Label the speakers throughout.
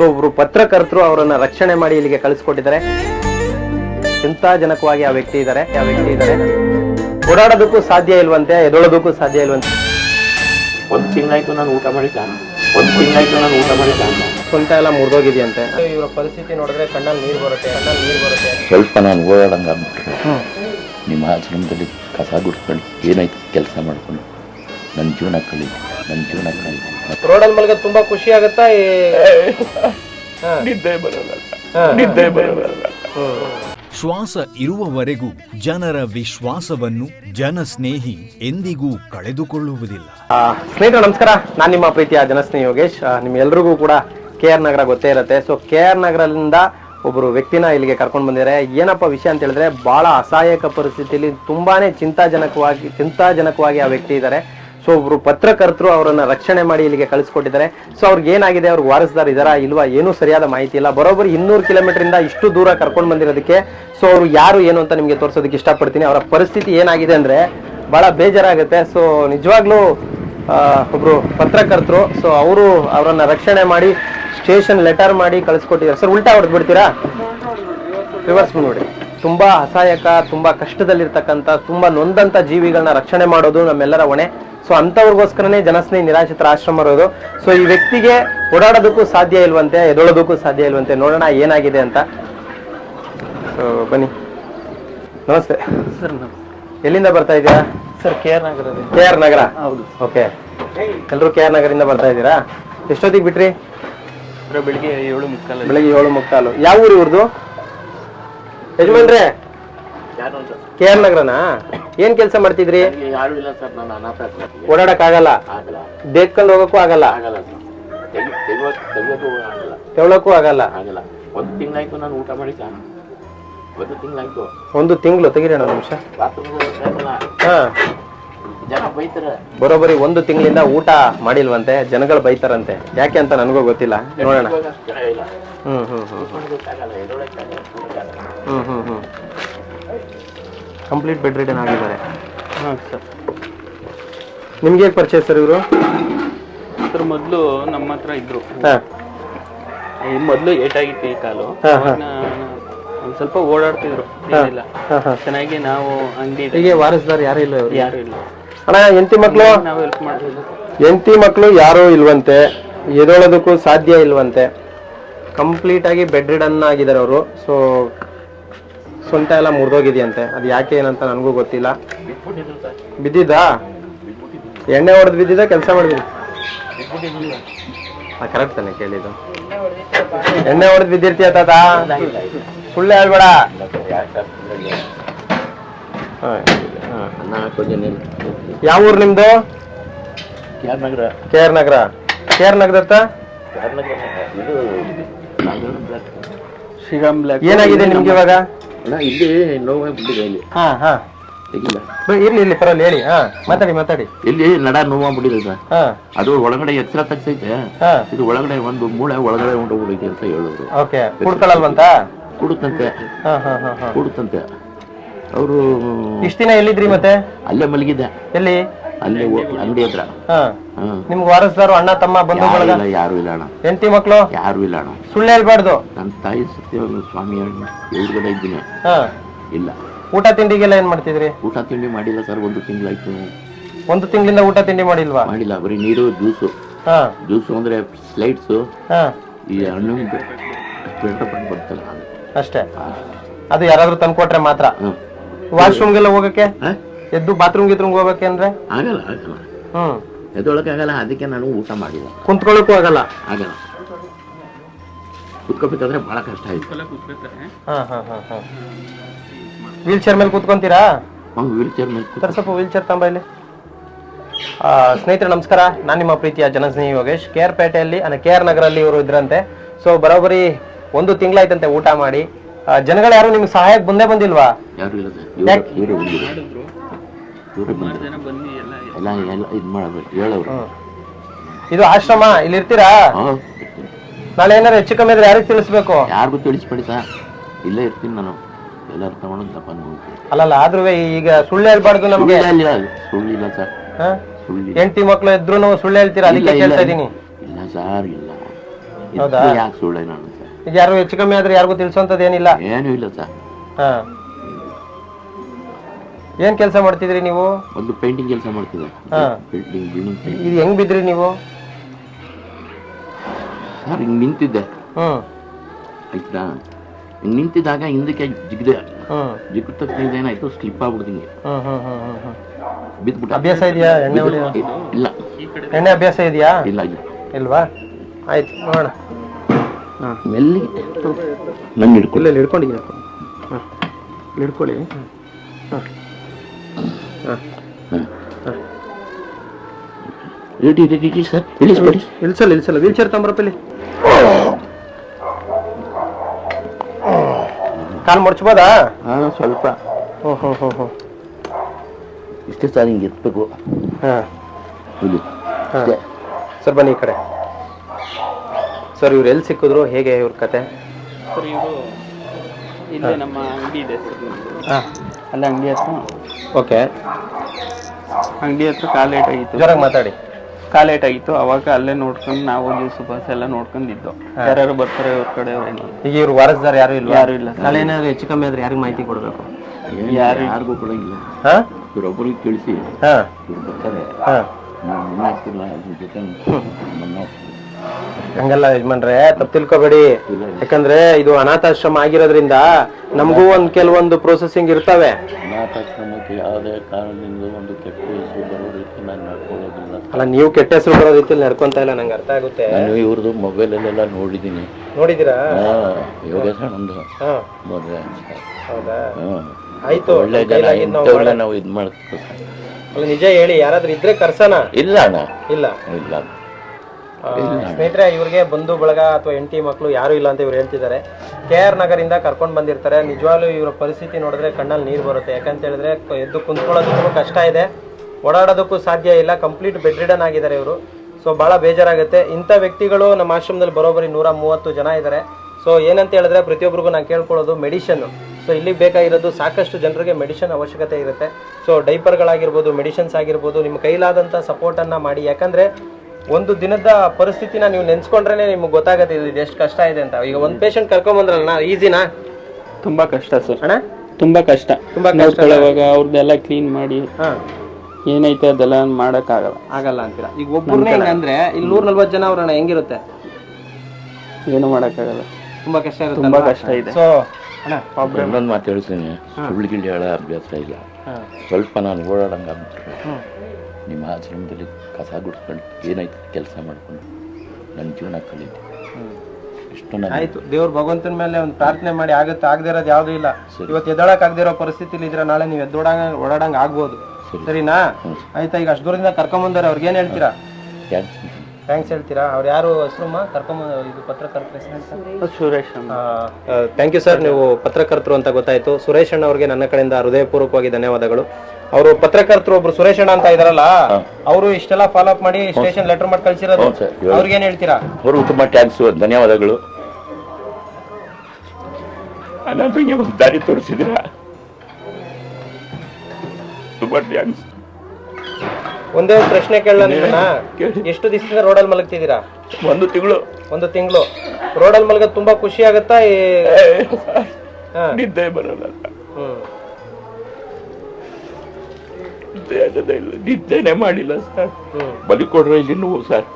Speaker 1: So ಒಬ್ರು ಪತ್ರಕರ್ತರು ಅವರನ್ನ ರಕ್ಷಣೆ ಮಾಡಿ ಇಲ್ಲಿಗೆ ಕಳಿಸ್ಕೊಟ್ಟಿದ್ದಾರೆ. ಚಿಂತಾಜನಕವಾಗಿ ಆ ವ್ಯಕ್ತಿ ಇದ್ದಾರೆ. ಆ ವ್ಯಕ್ತಿ ಇದ್ದಾರೆ. ಓಡಾಡೋದಕ್ಕೂ ಸಾಧ್ಯ ಇಲ್ವಂತೆ ಎದೊಳೋದಕ್ಕೂ ಸಾಧ್ಯ ಇಲ್ವಂತೆ.
Speaker 2: ಒಂದು ತಿಂಗಳಾಯ್ತು ನಾನು ಊಟ ಮಾಡಿದ್ದ ಒಂದು ತಿಂಗಳಾಯ್ತು ನಾನು ಊಟ ಮಾಡಿದ್ದ
Speaker 1: ಸ್ವಂತ ಎಲ್ಲ ಮುರಿದೋಗಿದೆಯಂತೆ. ಇವರ ಪರಿಸ್ಥಿತಿ ನೋಡಿದ್ರೆ ಕಣ್ಣಲ್ಲಿ ನೀರು ಬರುತ್ತೆ ಕಣ್ಣಲ್ಲಿ ನೀರು ಬರುತ್ತೆ.
Speaker 2: ಸ್ವಲ್ಪ ನಾನು ಓಡಾಡಂಗೆ ಅಂದ್ಬಿಟ್ರೆ ನಿಮ್ಮ ಆಶ್ರಮದಲ್ಲಿ ಕಸ ಗುಡ್ಕೊಂಡು ಏನಾಯ್ತು? ಕೆಲಸ ಮಾಡ್ಕೊಂಡು. ನನ್ನ ಜೀವನ ಕಳಿ ನನ್ನ ಜೀವನ
Speaker 1: ರೋಡಲ್ಲಿ ಮಲ್ಗ ತುಂಬಾ ಖುಷಿ ಆಗುತ್ತಾ
Speaker 2: ನಿದ್ದೆ ಬರಲ್ಲ. ನಿದ್ದೆ ಬರಲ್ಲ.
Speaker 3: ಶ್ವಾಸ ಇರುವವರೆಗೂ ಜನರ ವಿಶ್ವಾಸವನ್ನು ಜನಸ್ನೇಹಿ ಎಂದಿಗೂ ಕಳೆದುಕೊಳ್ಳುವುದಿಲ್ಲ.
Speaker 1: ಸ್ನೇಹಿತರು ನಮಸ್ಕಾರ. ನಾನು ನಿಮ್ಮ ಪ್ರೀತಿಯ ಜನಸ್ನೇಹಿ ಯೋಗೇಶ್. ನಿಮ್ಮೆಲ್ಲರಿಗೂ ನಿಮ್ಗೆಲ್ರಿಗೂ ಕೂಡ ಕೆ ಆರ್ ನಗರ ಗೊತ್ತೇ ಇರುತ್ತೆ. ಸೊ ಕೆ ಆರ್ ನಗರದಿಂದ ಒಬ್ಬರು ವ್ಯಕ್ತಿನ ಇಲ್ಲಿಗೆ ಕರ್ಕೊಂಡು ಬಂದಿದ್ದಾರೆ. ಏನಪ್ಪ ವಿಷಯ ಅಂತ ಹೇಳಿದ್ರೆ ಬಹಳ ಅಸಹಾಯಕ ಪರಿಸ್ಥಿತಿಯಲ್ಲಿ ತುಂಬಾನೇ ಚಿಂತಾಜನಕವಾಗಿ ಚಿಂತಾಜನಕವಾಗಿ ಆ ವ್ಯಕ್ತಿ ಇದ್ದಾರೆ. ಸೊ ಒಬ್ರು ಪತ್ರಕರ್ತರು ಅವರನ್ನ ರಕ್ಷಣೆ ಮಾಡಿ ಇಲ್ಲಿಗೆ ಕಳಿಸ್ಕೊಟ್ಟಿದ್ದಾರೆ. ಸೊ ಅವ್ರಿಗೆ ಏನಾಗಿದೆ? ಅವ್ರಿಗೆ ವಾರಸ್ದಾರ್ ಇದಾರಾ ಇಲ್ವಾ? ಏನೂ ಸರಿಯಾದ ಮಾಹಿತಿ ಇಲ್ಲ. ಬರೋಬ್ಬರಿ ಇನ್ನೂರು ಕಿಲೋಮೀಟರ್ ಇಂದ ಇಷ್ಟು ದೂರ ಕರ್ಕೊಂಡು ಬಂದಿರೋದಕ್ಕೆ. ಸೊ ಅವರು ಯಾರು ಏನು ಅಂತ ನಿಮಗೆ ತೋರಿಸೋದಕ್ಕೆ ಇಷ್ಟಪಡ್ತೀನಿ. ಅವರ ಪರಿಸ್ಥಿತಿ ಏನಾಗಿದೆ ಅಂದ್ರೆ ಬಹಳ ಬೇಜಾರಾಗುತ್ತೆ. ಸೊ ನಿಜವಾಗ್ಲೂ ಒಬ್ಬರು ಪತ್ರಕರ್ತರು ಸೊ ಅವರು ಅವರನ್ನ ರಕ್ಷಣೆ ಮಾಡಿ, ಸ್ಟೇಷನ್ ಲೆಟರ್ ಮಾಡಿ ಕಳಿಸ್ಕೊಟ್ಟಿದ್ದಾರೆ. ಸರ್, ಉಲ್ಟಾ ಹೊಡೆದು ಬಿಡ್ತೀರಾ ರಿವರ್ಸ್ ನೋಡಿ ತುಂಬಾ ಅಸಹಾಯಕ ತುಂಬಾ ಕಷ್ಟದಲ್ಲಿರ್ತಕ್ಕಂಥ ತುಂಬಾ ನೊಂದಂತ ಜೀವಿಗಳನ್ನ ರಕ್ಷಣೆ ಮಾಡೋದು ನಮ್ಮೆಲ್ಲರ ಹೊಣೆ. ಸೊ ಅಂತವ್ರಿಗೋಸ್ಕರನೇ ಜನಸ್ನೇಹಿ ನಿರಾಶ್ರಿತರ ಆಶ್ರಮ ಇರೋದು. ಸೊ ಈ ವ್ಯಕ್ತಿಗೆ ಓಡಾಡೋದಕ್ಕೂ ಸಾಧ್ಯ ಇಲ್ವಂತೆ ಎದೊಳೋದಕ್ಕೂ ಸಾಧ್ಯ ಇಲ್ವಂತೆ ನೋಡೋಣ ಏನಾಗಿದೆ ಅಂತ. ಸೊ ಬನ್ನಿ. ನಮಸ್ತೆ.
Speaker 4: ಸರ್
Speaker 1: ಎಲ್ಲಿಂದ ಬರ್ತಾ ಇದ್ದೀರಾ?
Speaker 4: Sir K R Nagar
Speaker 1: K R Nagar? ಹೌದು. ಓಕೆ. ಎಲ್ಲರೂ ಕೆ ಆರ್ ನಗರಿಂದ ಬರ್ತಾ ಇದ್ದೀರಾ? ಎಷ್ಟೊತ್ತಿಗೆ ಬಿಟ್ರಿ?
Speaker 4: ಬೆಳಿಗ್ಗೆ ಏಳು ಮುಕ್ಕಾಲ
Speaker 1: ಬೆಳಿಗ್ಗೆ ಏಳು ಮುಕ್ಕಾಲು. ಯಾವ ಊರು ಇವ್ರದ್ದು ಯಜಮಾನ್ರೆ ಕೆ ಆರ್ ನಗರನಾ? ಏನ್ ಕೆಲಸ ಮಾಡ್ತಿದ್ರಿ?
Speaker 2: ಯಾರು ಇಲ್ಲ ಸರ್ ನಾನು ಅನಾಥ
Speaker 1: ಓಡಾಡಕ್ ಆಗಲ್ಲ.
Speaker 2: ಆಗಲ್ಲ
Speaker 1: ಹೋಗಕ್ಕೂ ಆಗಲ್ಲ?
Speaker 2: ಆಗಲ್ಲ ಸರ್. ತೆಗಿ ತೆಗಿಯೋದು ತೆಗಿಯೋದು ಆಗಲ್ಲ.
Speaker 1: ತೆವಳಕ್ಕೂ ಆಗಲ್ಲ?
Speaker 2: ಆಗಲ್ಲ. ಒಂದು ತಿಂಗಳಾಯ್ತು ನಾನು ಊಟ ಮಾಡಿದ್ದ. ಒಂದು ತಿಂಗಳಾಯ್ತು.
Speaker 1: ಒಂದು ತಿಂಗಳು ತೆಗಿರಿ ಒಂದು ನಿಮಿಷ.
Speaker 2: ಬಾತ್ರೂಮ್
Speaker 1: ಹಾ.
Speaker 2: ಜನ ಬೈತಾರೆ.
Speaker 1: ಬರೋಬ್ಬರಿ ಒಂದು ತಿಂಗಳಿಂದ ಊಟ ಮಾಡಿಲ್ವಂತೆ ಜನಗಳು ಬೈತಾರಂತೆ. ಯಾಕೆ ಅಂತ ನನಗೂ ಗೊತ್ತಿಲ್ಲ. ನೋಡೋಣ.
Speaker 2: ಇಲ್ಲ.
Speaker 1: ಹ್ಮ್ ಹ್ಮ್ ಹ್ಮ್. ಕಂಪ್ಲೀಟ್ ಬೆಡ್ ರಿಟರ್ನ್ ಆಗಿದ್ದಾರೆ.
Speaker 4: ಹಾಂ ಸರ್.
Speaker 1: ನಿಮ್ಗೆ ಹೇಗೆ ಪರಿಚಯ ಸರ್ ಇವರು?
Speaker 4: ಸರ್ ಮೊದಲು ನಮ್ಮ ಹತ್ರ ಇದ್ರು.
Speaker 1: ಹಾಂ.
Speaker 4: ಈ ಮೊದಲು ಏಟಾಗಿತ್ತು ಈ ಕಾಲು. ಒಂದು ಸ್ವಲ್ಪ ಓಡಾಡ್ತಿದ್ರು. ಏನಿಲ್ಲ. ಚೆನ್ನಾಗಿ ನಾವು ಅಂಗಡಿ
Speaker 1: ಹೀಗೆ ವಾರಸ್ದಾರ್ ಯಾರು ಇಲ್ಲ ಇವ್ರು?
Speaker 4: ಯಾರು ಇಲ್ಲ.
Speaker 1: ಅಣ್ಣ ಎಂತಿ ಮಕ್ಕಳು
Speaker 4: ನಾವು ಹೆಲ್ಪ್ ಮಾಡ್ತಿದ್ವಿ.
Speaker 1: ಎಂತಿ ಮಕ್ಕಳು ಯಾರೂ ಇಲ್ವಂತೆ. ಎದೊಳೋದಕ್ಕೂ ಸಾಧ್ಯ ಇಲ್ವಂತೆ. ಕಂಪ್ಲೀಟ್ ಆಗಿ ಬೆಡ್ ರಿಡನ್ ಆಗಿದ್ದಾರೆ ಅವರು. ಸೊ ಸೊಂಟ ಎಲ್ಲ ಮುರಿದೋಗಿದೆಯಂತೆ. ಅದು ಯಾಕೆ ಏನಂತ ನನಗೂ ಗೊತ್ತಿಲ್ಲ. ಬಿದ್ದಿದ್ದಾ? ಎಣ್ಣೆ ಹೊಡೆದು ಬಿದ್ದಿದ್ದ ಕೆಲಸ ಮಾಡಿದ್ರಿ ಕರೆಕ್ಟ್ ತಾನೆ ಕೇಳಿದ್ದು. ಎಣ್ಣೆ ಹೊಡೆದು ಬಿದ್ದಿರ್ತೀಯ ತಾತ? ಸುಳ್ಳು ಹೇಳ್ಬೇಡ. ಯಾವ ಊರು ನಿಮ್ದು? K R Nagar. K R
Speaker 2: Nagar
Speaker 1: ಏನಾಗಿದೆ ನಿಮ್ಗೆ ಇವಾಗ?
Speaker 2: ಅಣ್ಣ ಇಲ್ಲಿ ನೋವಾಗ್ಬಿಟ್ಟಿದೆ ಇಲ್ಲಿ.
Speaker 1: ಹಾ ಹಾ. ಬ- ಇರ್ಲಿ ಇರ್ಲಿ ಪರವಾಗಿಲ್ಲ ಹೇಳಿ. ಹಾ ಮಾತಾಡಿ ಮಾತಾಡಿ.
Speaker 2: ಇಲ್ಲಿ ನಡ ನೋವಾಗ್ಬಿಟ್ಟಿದೆ ಸರ್
Speaker 1: ಹಾ.
Speaker 2: ಅದು ಒಳಗಡೆ ಎಚ್ಚರ ತಗ್ಸೈತೆ.
Speaker 1: ಹಾ.
Speaker 2: ಇದು ಒಳಗಡೆ ಒಂದು ಮೂಳೆ ಒಳಗಡೆ ಉಂಟೋಗ್ಬಿಡೈತೆ ಅಂತ ಹೇಳಿದ್ರು
Speaker 1: ಓಕೆ. ಕುಡ್ಕೊಳಲ್ವಂತ?
Speaker 2: ಕುಡುತ್ತಂತೆ.
Speaker 1: ಹಾ ಹಾ ಹಾ ಹಾ.
Speaker 2: ಕುಡುತ್ತಂತೆ. ಅವರು
Speaker 1: ಇಷ್ಟ ದಿನ ಎಲ್ಲಿದ್ರಿ ಮತ್ತೆ?
Speaker 2: ಅಲ್ಲೇ ಮಲಗಿದ್ದೆ.
Speaker 1: ಎಲ್ಲಿ?
Speaker 2: ಅಲ್ಲೇ ಅಂಗಡಿ ಹತ್ರ.
Speaker 1: ನಿಮ್ಗೆ ವಾರಸ್ದಾರು ಅಣ್ಣ ತಮ್ಮ ಬಂಧು ಬಳಗ
Speaker 2: ಇಲ್ಲ ಯಾರು ಇಲ್ಲ ಅಣ್ಣ.
Speaker 1: ಹೆಂಡತಿ ಮಕ್ಕಳು
Speaker 2: ಯಾರು ಇಲ್ಲ ಅಣ್ಣ.
Speaker 1: ಸುಳ್ಳು ಹೇಳ್ಬಾರ್ದು.
Speaker 2: ನನ್ನ ತಾಯಿ ಸತ್ಯ ಸ್ವಾಮಿ ಎದುರುಗಡೆ ಇದ್ದೀನಿ.
Speaker 1: ಹಾ.
Speaker 2: ಇಲ್ಲ.
Speaker 1: ಊಟ ತಿಂಡಿಗೆಲ್ಲ ಏನ್ ಮಾಡ್ತಿದ್ರಿ?
Speaker 2: ಊಟ ತಿಂಡಿ ಮಾಡಿಲ್ಲ ಸರ್ ಒಂದು ತಿಂಗಳಾಯ್ತು.
Speaker 1: ಒಂದು ತಿಂಗಳಿಂದ ಊಟ ತಿಂಡಿ ಮಾಡಿಲ್ವಾ?
Speaker 2: ಮಾಡಿಲ್ಲ ಬರೀ ನೀರು ಜ್ಯೂಸು.
Speaker 1: ಹಾ.
Speaker 2: ಜ್ಯೂಸು ಅಂದ್ರೆ ಸ್ಲೈಡ್ಸ್
Speaker 1: ಹಾ.
Speaker 2: ಈ ಹಣ್ಣು ಬರ್ತಲ್ಲ.
Speaker 1: ಅಷ್ಟೇ. ಅದು ಯಾರಾದ್ರೂ ತಂದ್ಕೊಟ್ರೆ ಮಾತ್ರ? ವಾಶ್ರೂಮ್ಗೆಲ್ಲ ಹೋಗಕ್ಕೆ?
Speaker 2: ಹ?
Speaker 1: ಎದ್ದು ಬಾತ್ರೂಮ್ ಗೀತ್ರೂಮ್ ಹೋಗಕ್ಕೆ ಅಂದ್ರೆ
Speaker 2: ಆಗಲ್ಲ ಆಗಲ್ಲ.
Speaker 1: ಹ್ಮ್.
Speaker 2: ಆಗಲ್ಲ ಅದಕ್ಕೆ ನಾನು ಊಟ ಮಾಡಿಲ್ಲ.
Speaker 1: ಕುಂತ್ಕೊಳ್ಳೋಕ್ಕೂ ಆಗಲ್ಲ.
Speaker 2: ಆಗಲ್ಲ. ಕುತ್ಕೋಬೇಕಾದ್ರೆ ಬಹಳ ಕಷ್ಟ ಆಯ್ತು.
Speaker 1: ಹಾ ಹಾ ಹಾ ಹಾ. ವೀಲ್ ಚೇರ್ ಮೇಲೆ ಕುತ್ಕೊಂತೀರಾ?
Speaker 2: ಅವ್ನು ವೀಲ್ ಚೇರ್ ಮೇಲೆ
Speaker 1: ಸರ್ ಸ್ವಲ್ಪ ವೀಲ್ ಚೇರ್ ತಂಬ ಇಲ್ಲಿ. ಆ, ಸ್ನೇಹಿತರೆ ನಮಸ್ಕಾರ. ನಾನು ನಿಮ್ಮ ಪ್ರೀತಿಯ ಜನಸ್ನೇಹಿ ಯೋಗೇಶ್. ಕೆ ಆರ್ ಪೇಟೆಯಲ್ಲಿ ಅಂದ್ರೆ ಕೆ ಆರ್ ನಗರಲ್ಲಿ ಇವರು ಇದ್ರಂತೆ. ಸೊ ಬರೋಬ್ಬರಿ ಒಂದು ತಿಂಗಳಾಯ್ತಂತೆ ಊಟ ಮಾಡಿ. ಆ, ಜನಗಳು ಯಾರು ನಿಮ್ಗೆ ಸಹಾಯಕ್ಕೆ ಬಂದೇ ಬಂದಿಲ್ವಾ?
Speaker 2: ಯಾರು ಇಲ್ಲ ಸರ್. ಇವರೇ ಇವರೇ ಬಂದಿದ್ರು
Speaker 4: ಎಲ್ಲ
Speaker 2: ಎಲ್ಲ ಇದು ಹೇಳೋರು.
Speaker 1: ಇದು ಆಶ್ರಮ ಇಲ್ಲಿ ಇರ್ತೀರಾ? ನಾಳೆ ಏನಾರು ಹೆಚ್ಚು ಕಮ್ಮಿ ಇದ್ರೆ ಯಾರಿಗೆ ತಿಳಿಸ್ಬೇಕು?
Speaker 2: ಯಾರಿಗೂ ತಿಳಿಸ್ಬೇಡಿ ಸರ್ ಇಲ್ಲೇ ಇರ್ತೀನಿ ನಾನು. ಎಲ್ಲರೂ ತಗೊಂಡು
Speaker 1: ಅಲ್ಲಲ್ಲ ಆದ್ರೂ ಈಗ ಸುಳ್ಳು ಹೇಳ್ಬಾರ್ದು ನಮ್ಗೆ.
Speaker 2: ಇಲ್ಲ ಸುಳ್ಳಿಲ್ಲ ಸರ್ ಸುಳ್ಳಿಲ್ಲ
Speaker 1: ಹೆಂಡತಿ ಮಕ್ಳು ಇದ್ರು ಸುಳ್ಳು ಹೇಳ್ತೀರಾ? ಅದಕ್ಕೆ ಕೇಳ್ತಾ ಇದೀನಿ
Speaker 2: ಇಲ್ಲ ಸರ್ ಇಲ್ಲ
Speaker 1: ಹೌದಾ?
Speaker 2: ಯಾಕೆ ಸುಳ್ಳೆ ನಾನು ಸರ್
Speaker 1: ಈಗ ಯಾರು ಹೆಚ್ಚು ಕಮ್ಮಿ ಆದ್ರೆ ಯಾರಿಗೂ ತಿಳಿಸೋಂಥದ್ದು ಏನಿಲ್ಲ.
Speaker 2: ಏನೂ ಇಲ್ಲ ಸರ್
Speaker 1: ಹಾ. ಏನ್ ಕೆಲಸ ಮಾಡ್ತಿದ್ರಿ ನೀವು?
Speaker 2: ಒಂದು ಪೇಂಟಿಂಗ್ ಕೆಲಸ ಮಾಡ್ತಿದ್ದೆ.
Speaker 1: ಹಾ.
Speaker 2: ಬಿಲ್ಡಿಂಗ್ ಬಿಲ್ಡಿಂಗ್
Speaker 1: ಇದು ಹೆಂಗ್ ಬಿದ್ರಿ ನೀವು?
Speaker 2: ಸರ್ ಹಿಂಗ್ ನಿಂತಿದ್ದೆ.
Speaker 1: ಹ್ಮ್.
Speaker 2: ಆಯ್ತಾ? ಹಿಂಗ್ ನಿಂತಿದ್ದಾಗ ಹಿಂದಕ್ಕೆ ಜಿಗ್ದೆ.
Speaker 1: ಹ್ಮ್.
Speaker 2: ಜಿಗ್ ತಕ್ಷಣ ಏನಾಯ್ತು ಸ್ಲಿಪ್ ಆಗ್ಬಿಡ್ತೀನಿ ಹಿಂಗೆ
Speaker 1: ಹ್ಮ್ ಹ್ಮ್ ಹ್ಮ್ ಹ್ಮ್ ಹ್ಮ್.
Speaker 2: ಬಿದ್ಬಿಟ್ಟು.
Speaker 1: ಅಭ್ಯಾಸ ಇದೆಯಾ ಎಣ್ಣೆ ಹೊಡೆಯೋ?
Speaker 2: ಇಲ್ಲ.
Speaker 1: ಎಣ್ಣೆ ಅಭ್ಯಾಸ ಇದೆಯಾ?
Speaker 2: ಇಲ್ಲ ಇಲ್ಲ.
Speaker 1: ಇಲ್ವಾ? ಆಯ್ತು ನೋಡ
Speaker 2: ಮೆಲ್ಲಿಗೆ ನಂಗೆ ಹಿಡ್ಕೊಳ್ಳಿ
Speaker 1: ಹಿಡ್ಕೊಂಡಿದ್ದೀನಿ ಹಾಂ. ಹಿಡ್ಕೊಳ್ಳಿ ಹಾಂ ಹಾಂ
Speaker 2: ರೆಡಿ ರೆಡಿ ಸರ್. ಇಳಿಸ್ಬೇಡಿ
Speaker 1: ಇಳಿಸಲ್ಲ ಇಳಿಸಲ್ಲ ವೀಲ್ ಚೇರ್ ತಂಬರಪ್ಪ ಇಲ್ಲಿ. ಕಾಲು ಮುಡ್ಚ್ಬೋದಾ
Speaker 2: ಹಾಂ ಸ್ವಲ್ಪ.
Speaker 1: ಹ್ಞೂ ಹ್ಞೂ ಹ್ಞೂ ಹ್ಞೂ
Speaker 2: ಇಷ್ಟೇ ಸರ್ ಹಿಂಗೆ ಎತ್ತಬೇಕು
Speaker 1: ಹಾಂ.
Speaker 2: ಇಲ್ಲಿ.
Speaker 1: ಹಾಂ. ಸರ್ ಬನ್ನಿ ಈ ಕಡೆ. ಸರ್ ಇವ್ರು ಎಲ್ಲಿ ಸಿಕ್ಕಿದ್ರು? ಹೇಗೆ ಇವ್ರ ಕತೆ?
Speaker 4: ಸರ್ ಇವರು ಇಲ್ಲೇ ನಮ್ಮ ಅಂಗಡಿ ಇದೆ ಸರ್.
Speaker 1: ಹಾಂ.
Speaker 4: ಅಲ್ಲೇ ಅಂಗಡಿ ಹತ್ರ.
Speaker 1: ಓಕೆ.
Speaker 4: ಅಂಗಡಿ ಹತ್ರ ಕಾಲ್ ಲೇಟ್ ಆಗಿತ್ತು.
Speaker 1: ಜೋರಾಗಿ ಮಾತಾಡಿ.
Speaker 4: ಕಾಲ್ ಲೇಟ್ ಆಗಿತ್ತು. ಅವಾಗ ಅಲ್ಲೇ ನೋಡ್ಕೊಂಡು ನಾವು ಜ್ಯೂಸ್ ಬಸ್ ಎಲ್ಲ ನೋಡ್ಕೊಂಡಿದ್ದು. ಯಾರು ಬರ್ತಾರೆ ಅವ್ರ ಕಡೆ ಏನು.
Speaker 1: ಈಗ ಇವ್ರು ವಾರಸ್ದಾರ ಯಾರು ಇಲ್ಲ
Speaker 4: ಯಾರು ಇಲ್ಲ.
Speaker 1: ನಾಳೆ ಏನಾದ್ರು ಹೆಚ್ಚು ಕಮ್ಮಿ ಆದ್ರೆ ಯಾರಿಗೆ ಮಾಹಿತಿ ಕೊಡಬೇಕು?
Speaker 4: ಯಾರು-
Speaker 2: ಯಾರಿಗೂ ಕೊಡಂಗಿಲ್ಲ
Speaker 1: ಹಾ?
Speaker 2: ಇವ್ರೊಬ್ಬರಿಗೆ ತಿಳಿಸಿ
Speaker 1: ಹಾ.
Speaker 2: ಇವ್ರು ಬರ್ತಾರೆ.
Speaker 1: ಹಾ.
Speaker 2: ನಾನು ಮಣ್ಣು ಹಾಕ್ತಿಲ್ಲ ಅದ್ರ ಜೊತೆ
Speaker 1: ಹಂಗಲ್ಲ ಯಜಮಾನ್ರೆ ತಪ್ಪು ತಿಳ್ಕೊಬೇಡಿ. ಯಾಕಂದ್ರೆ ಇದು ಅನಾಥಾಶ್ರಮ ಆಗಿರೋದ್ರಿಂದ ನಮಗೂ ಒಂದ್ ಕೆಲವೊಂದು ಪ್ರೊಸೆಸಿಂಗ್ ಇರ್ತವೆ.
Speaker 2: ಅನಾಥಾಶ್ರಮಕ್ಕೆ ಯಾವುದೇ ಕಾರಣದಿಂದ ಒಂದು ಕೆಟ್ಟ ಹೆಸರು ಬರೋ ರೀತಿ ನಾನು ನಡ್ಕೊಳ್ಳೋದಿಲ್ಲ.
Speaker 1: ಅಲ್ಲ ನೀವು ಕೆಟ್ಟ ಹೆಸರು ಬರೋ ರೀತಿ ನಡ್ಕೊಂತ ಇಲ್ಲ ನಂಗೆ ಅರ್ಥ ಆಗುತ್ತೆ.
Speaker 2: ನಾನು ಇವ್ರದ್ದು ಮೊಬೈಲಲ್ಲೆಲ್ಲ ನೋಡಿದ್ದೀನಿ.
Speaker 1: ನೋಡಿದೀರಾ
Speaker 2: ಹಾ ಮದುವೆ
Speaker 1: ಹೌದಾ? ಆಯ್ತು
Speaker 2: ಒಳ್ಳೆ ಜನ
Speaker 1: ನಾವು
Speaker 2: ಇಂಥವ್ರನ್ನ
Speaker 1: ಮಾಡೋಣ.
Speaker 2: ನಾವು ಇದು ಮಾಡ್ಬೇಕು.
Speaker 1: ಅಲ್ಲ ನಿಜ ಹೇಳಿ ಯಾರಾದ್ರೂ ಇದ್ರೆ ಕರ್ಸನ?
Speaker 2: ಇಲ್ಲ ಅಣ್ಣ.
Speaker 1: ಇಲ್ಲ.
Speaker 2: ಇಲ್ಲ.
Speaker 1: ಸ್ನೇಹಿತರೆ ಇವರಿಗೆ ಬಂಧು ಬಳಗ ಅಥವಾ ಎಂಟಿ ಮಕ್ಕಳು ಯಾರು ಇಲ್ಲ ಅಂತ ಇವ್ರು ಹೇಳ್ತಿದ್ದಾರೆ. ಕೆ ಆರ್ ನಗರಿಂದ ಕರ್ಕೊಂಡು ಬಂದಿರ್ತಾರೆ. ನಿಜವಾಗ್ಲೂ ಇವರ ಪರಿಸ್ಥಿತಿ ನೋಡಿದ್ರೆ ಕಣ್ಣಲ್ಲಿ ನೀರು ಬರುತ್ತೆ. ಯಾಕಂತ ಹೇಳಿದ್ರೆ ಎದ್ದು ಕುಂತ್ಕೊಳ್ಳೋದಕ್ಕೂ ಕಷ್ಟ ಇದೆ. ಓಡಾಡೋದಕ್ಕೂ ಸಾಧ್ಯ ಇಲ್ಲ. ಕಂಪ್ಲೀಟ್ ಬೆಡ್ ರಿಡನ್ ಆಗಿದ್ದಾರೆ ಇವರು. ಸೊ ಭಾಳ ಬೇಜಾರಾಗುತ್ತೆ. ಇಂಥ ವ್ಯಕ್ತಿಗಳು ನಮ್ಮ ಆಶ್ರಮದಲ್ಲಿ ಬರೋಬ್ಬರಿ ನೂರ ಮೂವತ್ತು ಜನ ಇದ್ದಾರೆ. ಸೊ ಏನಂತ ಹೇಳಿದ್ರೆ ಪ್ರತಿಯೊಬ್ಬರಿಗೂ ನಾನು ಕೇಳ್ಕೊಳ್ಳೋದು ಮೆಡಿಷನ್ ಸೊ ಇಲ್ಲಿಗೆ ಬೇಕಾಗಿರೋದು ಸಾಕಷ್ಟು ಜನರಿಗೆ ಮೆಡಿಷನ್ ಅವಶ್ಯಕತೆ ಇರುತ್ತೆ. ಸೊ ಡೈಪರ್ಗಳಾಗಿರ್ಬೋದು ಮೆಡಿಷನ್ಸ್ ಆಗಿರ್ಬೋದು ನಿಮ್ಮ ಕೈಲಾದಂಥ ಸಪೋರ್ಟನ್ನು ಮಾಡಿ. ಯಾಕಂದರೆ ಒಂದು ದಿನದ ಪರಿಸ್ಥಿತಿನ ನೀವು ನೆನ್ಸ್ಕೊಂಡ್ರೆ ನಿಮ್ಗೆ ಗೊತ್ತಾಗತ್ತೆ ಇದು ಎಷ್ಟು ಕಷ್ಟ ಇದೆ ಅಂತ. ಈಗ ಒಂದು ಪೇಷಂಟ್ ಕರ್ಕೊಂಬಂದ್ರಲ್ಲ ಈಸಿನಾ
Speaker 4: ತುಂಬಾ ಕಷ್ಟ ಸರ್.
Speaker 1: ಅಣ್ಣ?
Speaker 4: ತುಂಬಾ ಕಷ್ಟ.
Speaker 1: ತುಂಬಾ ಕಷ್ಟ.
Speaker 4: ನೋಡ್ಕೊಳ್ಳೋವಾಗ ಅವ್ರದ್ದೆಲ್ಲ ಕ್ಲೀನ್ ಮಾಡಿ
Speaker 1: ಹಾಂ.
Speaker 4: ಏನೈತೆ ಅದೆಲ್ಲ ಮಾಡಕ್
Speaker 1: ಆಗಲ್ಲ ಅಂತೀರಾ? ಈಗ ಒಬ್ಬರನ್ನೇ ಅಂದ್ರೆ ಇಲ್ಲಿ ನೂರ ನಲ್ವತ್ತು ಜನ ಅವ್ರಣ್ಣ ಹೆಂಗಿರುತ್ತೆ?
Speaker 4: ಏನು ಮಾಡಕ್ಕಾಗಲ್ಲ.
Speaker 1: ತುಂಬಾ ಕಷ್ಟ ಇರುತ್ತೆ
Speaker 4: ತುಂಬಾ ಕಷ್ಟ ಇದೆ.
Speaker 1: ಸೊ ಅಣ್ಣ
Speaker 2: ಇನ್ನೊಂದು ಮಾತು ಹೇಳ್ತೀನಿ. ಸುಳ್ಳು ಗಿಳ್ಳು ಹೇಳೋ ಅಭ್ಯಾಸ ಇಲ್ಲ. ಸ್ವಲ್ಪ ನಾನು ಓಡಾಡಂಗೆ ಆಗ್ಬಿಟ್ರೆ ನಿಮ್ಮ ಆಶ್ರಮದಲ್ಲಿ ಕಸ ಗುಡಿಸ್ಕೊಂಡು ಏನಾಯ್ತು ಕೆಲಸ ಮಾಡ್ಕೊಂಡು ನನ್ನ ಜೀವನ ಕಳೀತಿ ಎಷ್ಟು ನಾನು
Speaker 1: ಆಯ್ತು ದೇವ್ರ ಭಗವಂತನ ಮೇಲೆ ಒಂದು ಪ್ರಾರ್ಥನೆ ಮಾಡಿ ಆಗತ್ತೆ ಆಗದೆ ಇರೋದು ಯಾವ್ದು ಇಲ್ಲ.
Speaker 2: ಸರಿ.
Speaker 1: ಇವತ್ತು ಎದ್ದೊಳಕ್ ಆಗದೆ ಇರೋ ಪರಿಸ್ಥಿತಿಲಿ ಇದ್ರೆ ನಾಳೆ ನೀವು ಎದ್ದೋಡಂಗ ಓಡಾಡಂಗ ಆಗ್ಬೋದು.
Speaker 2: ಸರಿ.
Speaker 1: ಸರಿನಾ?
Speaker 2: ಹ್ಮ್.
Speaker 1: ಆಯ್ತಾ ಈಗ ಅಷ್ಟು ದೂರದಿಂದ ಕರ್ಕೊಂಬಂದಾರೆ ಅವ್ರಿಗೆ ಏನ್ ಹೇಳ್ತೀರಾ?
Speaker 2: ಥ್ಯಾಂಕ್ಸ್.
Speaker 1: ಥ್ಯಾಂಕ್ಸ್ ಹೇಳ್ತೀರಾ? ಅವ್ರು ಯಾರು ಹೆಸರುಮ್ಮ ಕರ್ಕೊಂಬ ಇದು ಪತ್ರಕರ್ತರ ಹೆಸರು
Speaker 4: ಸುರೇಶ್.
Speaker 1: ಥ್ಯಾಂಕ್ ಯು ಸರ್ ನೀವು ಪತ್ರಕರ್ತರು ಅಂತ ಗೊತ್ತಾಯ್ತು. ಸುರೇಶ್ ಅಣ್ಣ ಅವ್ರಿಗೆ ನನ್ನ ಕಡೆಯಿಂದ ಹೃದಯಪೂರ್ವಕವಾಗಿ ಧನ್ಯವಾದಗಳು. ಅವರು ಪತ್ರಕರ್ತರು ಒಬ್ರು ಸುರೇಶ್ ಅಣ್ಣ ಅಂತ ಇದಾರಲ್ಲ ಅವರು ಇಷ್ಟೆಲ್ಲ ಫಾಲೋ ಅಪ್ ಮಾಡಿ ಸ್ಟೇಷನ್ ಲೆಟರ್ ಮಾಡಿ ಕಳ್ಸಿರೋದು.
Speaker 2: ಹ್ಞೂ ಸರ್, ಇವಾಗ-
Speaker 1: ಅವ್ರಿಗೆ ಏನ್ ಹೇಳ್ತೀರಾ?
Speaker 2: ಅವರು ತುಂಬ ಟ್ಯಾಂಕ್ಸ್ ಧನ್ಯವಾದಗಳು. ಅನಾಥಿಗೆ ಒಂದು ದಾರಿ ತೋರಿಸಿದ್ರ ತುಂಬ ಥ್ಯಾಂಕ್ಸ್
Speaker 1: ಒಂದೇ ಒಂದು ಪ್ರಶ್ನೆ ಕೇಳಲ್ಲ ನಿಮ್ಮನ್ನ.
Speaker 2: ಕೇಳಿ.
Speaker 1: ಎಷ್ಟು ದಿವಸದಿಂದ ರೋಡಲ್ಲಿ ಮಲಗ್ತಿದ್ದೀರಾ?
Speaker 2: ಒಂದು ತಿಂಗಳು.
Speaker 1: ಒಂದು ತಿಂಗಳು. ರೋಡಲ್ಲಿ ಮಲಗೋದು ತುಂಬಾ ಖುಷಿ ಆಗುತ್ತಾ? ಈ- ಹಾ.
Speaker 2: ನಿದ್ದೆ ಬರಲ್ಲ.
Speaker 1: ಹ್ಮ್.
Speaker 2: ನಿದ್ದೆನೆ ಮಾಡಿಲ್ಲ ಸರ್. ಬಲಿ ಕೊಡ್ರೆ ಇಲ್ಲಿ ನೋವು ಸರ್.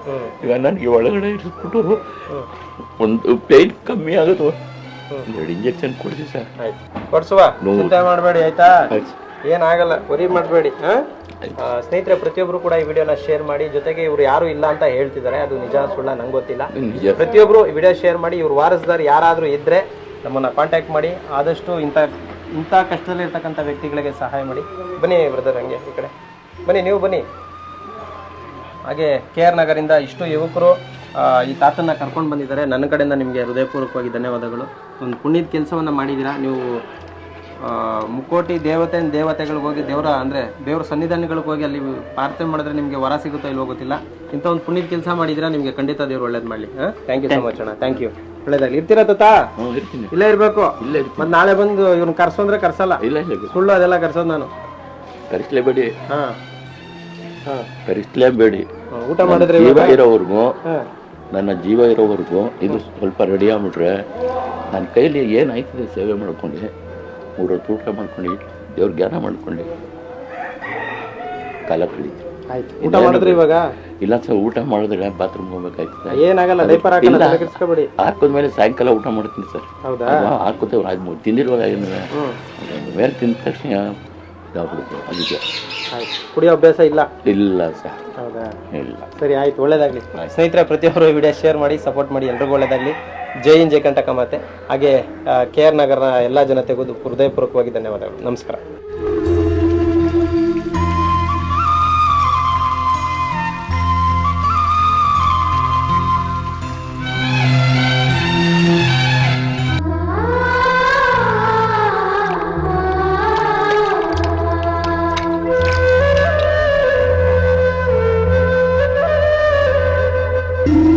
Speaker 2: ಈಗ ನನಗೆ ಒಳಗಡೆ ಇರಿಸ್ಬಿಟ್ಟು ಒಂದು ಪೇನ್ ಕಮ್ಮಿ ಆಗುತ್ತೆ ಎರಡು ಇಂಜೆಕ್ಷನ್ ಕೊಡಿಸಿ ಸರ್.
Speaker 1: ಆಯ್ತು. ಕೊಡ್ಸುವ. ಚಿಂತೆ ಮಾಡಬೇಡಿ ಆಯ್ತಾ. ಏನಾಗಲ್ಲ ವರಿ ಮಾಡಬೇಡಿ ಸ್ನೇಹಿತರೆ ಪ್ರತಿಯೊಬ್ರು ಕೂಡ ಈ ವಿಡಿಯೋನ ಶೇರ್ ಮಾಡಿ ಜೊತೆಗೆ ಇವ್ರು ಯಾರು ಇಲ್ಲ ಅಂತ ಹೇಳ್ತಿದ್ದಾರೆ. ಅದು ನಿಜ ಸುಳ್ಳ ನಂಗೆ ಗೊತ್ತಿಲ್ಲ. ಪ್ರತಿಯೊಬ್ರು ಈ ವಿಡಿಯೋ ಶೇರ್ ಮಾಡಿ ಇವ್ರು ವಾರಸ್ದಾರ್ ಯಾರಾದರೂ ಇದ್ರೆ ನಮ್ಮನ್ನ ಕಾಂಟ್ಯಾಕ್ಟ್ ಮಾಡಿ. ಆದಷ್ಟು ಇಂಥ ಇಂಥ ಕಷ್ಟದಲ್ಲಿ ಇರ್ತಕ್ಕಂಥ ವ್ಯಕ್ತಿಗಳಿಗೆ ಸಹಾಯ ಮಾಡಿ. ಬನ್ನಿ ಬ್ರದರ್ ಹಂಗೆ ಈ ಕಡೆ. ಬನ್ನಿ ನೀವು ಬನ್ನಿ. ಹಾಗೆ ಕೆ ಆರ್ ನಗರಿಂದ ಇಷ್ಟು ಯುವಕರು ಈ ತಾತನ್ನ ಕರ್ಕೊಂಡು ಬಂದಿದ್ದಾರೆ. ನನ್ನ ಕಡೆಯಿಂದ ನಿಮಗೆ ಹೃದಯಪೂರ್ವಕವಾಗಿ ಧನ್ಯವಾದಗಳು. ಒಂದು ಪುಣ್ಯದ ಕೆಲಸವನ್ನು ಮಾಡಿದ್ದೀರಾ? ನೀವು ಮುಕ್ಕೋಟಿ ದೇವತೆ ದೇವತೆಗಳಿಗೆ ಹೋಗಿ ದೇವರ ಅಂದರೆ ದೇವರ ಸನ್ನಿಧಾನಗಳಿಗೆ ಹೋಗಿ ಅಲ್ಲಿ ಪ್ರಾರ್ಥನೆ ಮಾಡಿದ್ರೆ ನಿಮಗೆ ವರ ಸಿಗುತ್ತೋ ಇಲ್ಲಿ ಗೊತ್ತಿಲ್ಲ. ಇಂಥ ಒಂದು ಪುಣ್ಯದ ಕೆಲಸ ಮಾಡಿದ್ದೀರಾ? ನಿಮಗೆ ಖಂಡಿತ ದೇವರು ಒಳ್ಳೇದು ಮಾಡಲಿ. ಹಾಂ? ಥ್ಯಾಂಕ್ ಯು ಸೊ ಮಚ್ ಅಣ್ಣ. ಥ್ಯಾಂಕ್ ಯು ಒಳ್ಳೇದಾಗಲಿ ಇರ್ತೀರಾ ತಾತ?
Speaker 2: ಹ್ಞೂ ಇರ್ತೀನಿ.
Speaker 1: ಇಲ್ಲೇ ಇರಬೇಕು.
Speaker 2: ಇಲ್ಲೇ ಇರ್ತೀನಿ.
Speaker 1: ಮತ್ತು ನಾಳೆ ಬಂದು ಇವ್ನ ಕರ್ಸು ಅಂದ್ರೆ ಕರ್ಸಲ್ಲ.
Speaker 2: ಇಲ್ಲ ಇಲ್ಲ
Speaker 1: ಸುಳ್ಳು ಅದೆಲ್ಲ ಕರ್ಸೋದು ನಾನು.
Speaker 2: ಕರಿಸ್ಲೇಬೇಡಿ.
Speaker 1: ಹಾಂ. ಹಾಂ.
Speaker 2: ಕರಿಸ್ಲೇಬೇಡಿ.
Speaker 1: ಊಟ ಮಾಡಿದ್ರೆ
Speaker 2: ಜೀವ ಇರೋವರೆಗೂ
Speaker 1: ಹಾಂ.
Speaker 2: ನನ್ನ ಜೀವ ಇರೋವರೆಗೂ ಇದು ಸ್ವಲ್ಪ ರೆಡಿ ಆಗ್ಬಿಟ್ರೆ ನನ್ನ ಕೈಲಿ ಏನಾಯ್ತದೆ ಸೇವೆ ಮಾಡ್ಕೊಂಡು ಮೂರು ಹೊತ್ತು ಊಟ ಮಾಡ್ಕೊಂಡು ದೇವ್ರ ಜ್ಞಾನ ಮಾಡ್ಕೊಂಡು ಕಾಲ ಕಳೀತೀನಿ.
Speaker 1: ಆಯ್ತು. ಊಟ ಮಾಡಿದ್ರೆ ಇವಾಗ?
Speaker 2: ಇಲ್ಲ ಸರ್ ಊಟ ಮಾಡಿದ್ರೆ ಬಾತ್ರೂಮ್ ಹೋಗ್ಬೇಕಾಯ್ತು
Speaker 1: ಏನಾಗಲ್ಲ ಡೈಪರ್ ಹಾಕಲ್ಲ
Speaker 2: ಇಲ್ಲ.
Speaker 1: ತಲೆಕೆಡಿಸ್ಕೊಬೇಡಿ
Speaker 2: ಹಾಕಿದ್ಮೇಲೆ ಸಾಯಂಕಾಲ ಊಟ ಮಾಡ್ತೀನಿ ಸರ್.
Speaker 1: ಹೌದಾ?
Speaker 2: ಹಾಕುತ್ತೇವೆ ಅದು ತಿಂದಿರುವಾಗ ಏನಿದೆ?
Speaker 1: ಬೇರೆ
Speaker 2: ಮೇಲೆ ತಿಂದ ತಕ್ಷಣ ಇದಾಗ್ಬಿಡುತ್ತೆ ಅದಕ್ಕೆ
Speaker 1: ಕುಡಿಯೋ ಅಭ್ಯಾಸ ಇಲ್ಲ?
Speaker 2: ಇಲ್ಲ ಸರ್.
Speaker 1: ಹೌದಾ?
Speaker 2: ಇಲ್ಲ.
Speaker 1: ಸರಿ ಆಯ್ತು. ಒಳ್ಳೇದಾಗ್ಲಿ. ಸ್ನೇಹಿತರೆ ಪ್ರತಿಯೊಬ್ಬರು ವಿಡಿಯೋ ಶೇರ್ ಮಾಡಿ ಸಪೋರ್ಟ್ ಮಾಡಿ. ಎಲ್ರಿಗೂ ಒಳ್ಳೇದಾಗ್ಲಿ. ಜೈ ಇನ್ ಜೈ ಕಂಟಕ ಮಾತೆ. ಹಾಗೆ ಕೆ ಆರ್ ನಗರ ಎಲ್ಲ ಜನತೆಗೂ ಹೃದಯಪೂರ್ವಕವಾಗಿ ಧನ್ಯವಾದಗಳು. ನಮಸ್ಕಾರ. you.